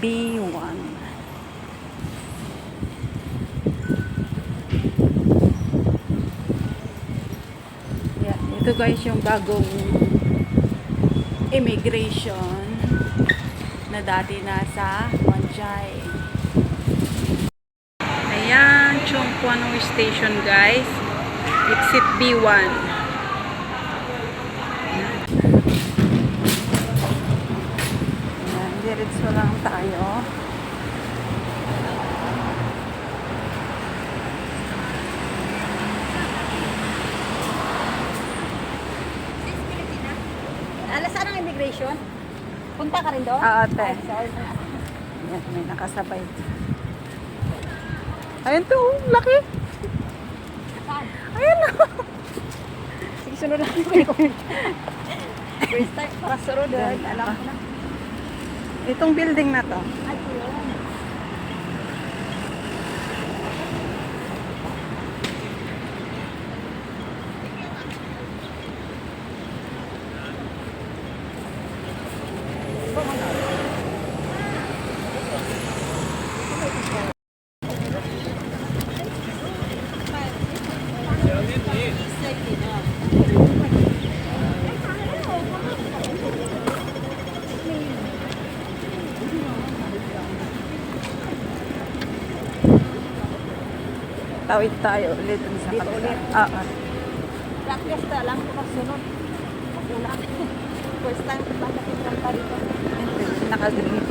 B1. Yan. Ito guys yung bagong immigration na dati nasa Manjay. Ayan, Chongquanong Station guys. Exit B1. Diretso lang tayo. Alas saan ang immigration? Punta ka rin doon? Ate. Ay, sorry. Ayan, may nakasabay. Ayan to, oh, laki. Ayan na. Sige, sunod lang. First time, para sunod. Yan. Alam ko na. Itong building na to. Tawid tayo ulit sa Dito kabila. ulit? Ah, ah. Practice na lang ko kasunod. Magulat. First time, baka pinunta dito. Naka-green.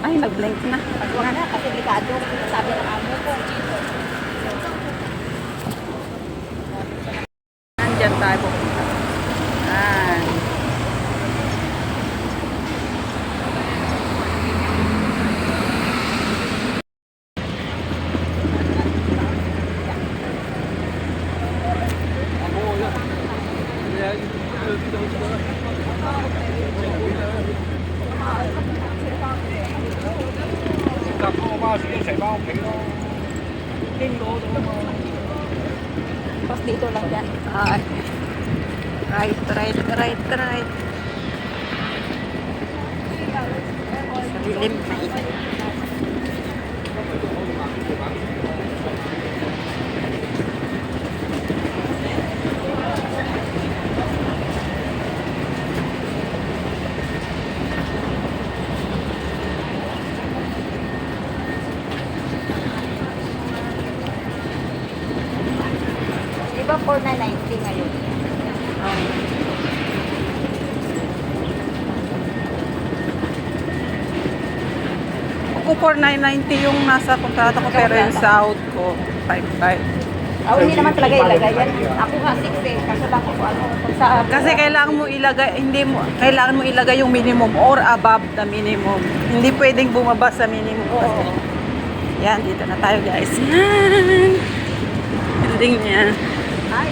Ay, nag-blink na. Pag wala na, kasi delikado. Sabi ng amo ko. Nandyan tayo pupunta. Ayan. Tapos dito lang yan. Ay. Right, right, right, right. Sa dilim na ito. Ba 4,990 ngayon? Ako 4,990 yung nasa kontrata ko pero yung sahod ko 5,500. Ah, hindi naman talaga ilagay yan. Ako nga 6 eh. Kaso lang ko ano. Pag sa Kasi kailangan mo ilagay, hindi mo, kailangan mo ilagay yung minimum or above the minimum. Hindi pwedeng bumaba sa minimum. Oo. Yan, dito na tayo guys. Yan. Building niya. Ay,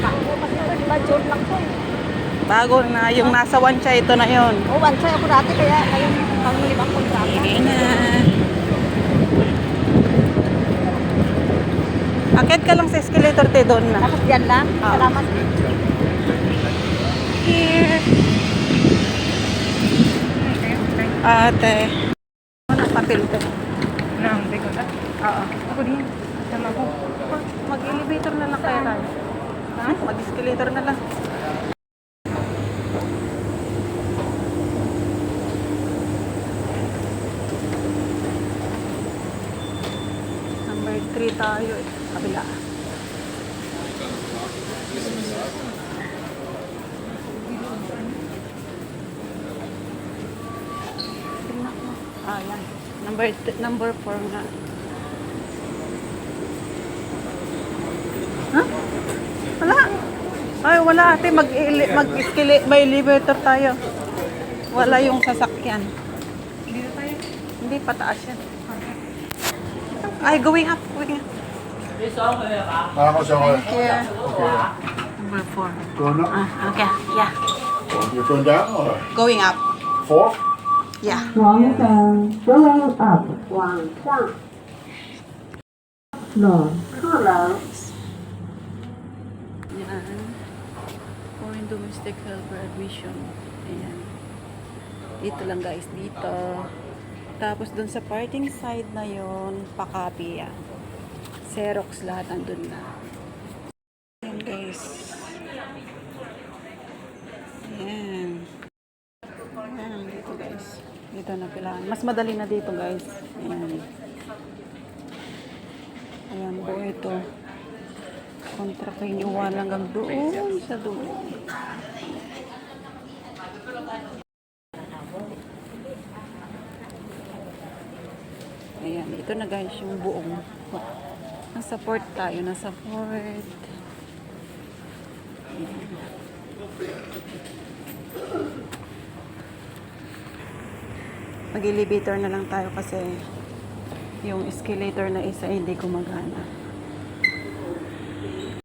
ako kasi di ba June lang eh. Bago na, yung nasa Wancha, ito na yon. Oh, one try ako dati kaya ngayon pang limang kontrata. Sige na. Akit ka lang sa escalator, te, doon na. Tapos yan lang. Oo. Salamat. Here. Ate. Ano papel to? Nang, teko na. Oo. Ako din. Sama ko. Mag-elevator na lang kaya tayo. Ha? Mag-escalator na lang. Number 3 tayo eh. Kabila. Ah, yan. Number, number 4 nga. Ha? Wala. Wala ate. Mag, mag may elevator tayo. Wala yung sasakyan. Dito tayo? Hindi, pataas yan. Ay, going up. Going up. Para ko siya ko. Yeah. Okay. Number four. Turn up? Uh, okay, yeah. Oh, you turn down or? Going up. Four? Yeah. Going up. One, one. No. Hello. Domestic helper admission. Ayan. Dito lang guys, dito. Tapos dun sa parking side na yon pakapi yan. Xerox lahat andun na. Ayan guys. Ayan. Ayan, dito guys. Dito na pilaan. Mas madali na dito guys. Ayan. Ayan po ito. Kontra kay Niwala hanggang doon sa doon. Ayan, ito na guys yung buong. Nasa port tayo, nasa port. Mag-elevator na lang tayo kasi yung escalator na isa hindi gumagana.